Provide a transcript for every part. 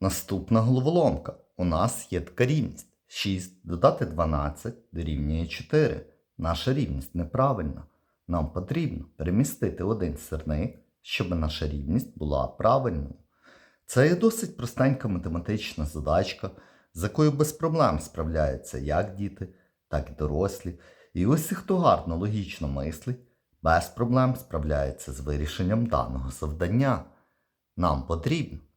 Наступна головоломка. У нас є така рівність. 6 додати 12 дорівнює 4. Наша рівність неправильна. Нам потрібно перемістити один сирник, щоб наша рівність була правильною. Це є досить простенька математична задачка, з якою без проблем справляються як діти, так і дорослі. І усі, хто гарно логічно мислить, без проблем справляється з вирішенням даного завдання. Нам потрібно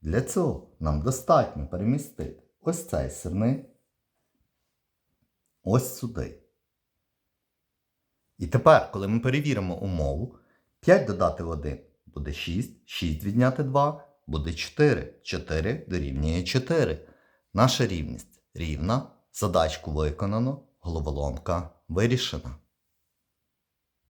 Для цього нам достатньо перемістити ось цей сирник ось сюди. І тепер, коли ми перевіримо умову, 5 додати 1 буде 6, 6 відняти 2 буде 4. 4 дорівнює 4. Наша рівність рівна, задачку виконано, головоломка вирішена.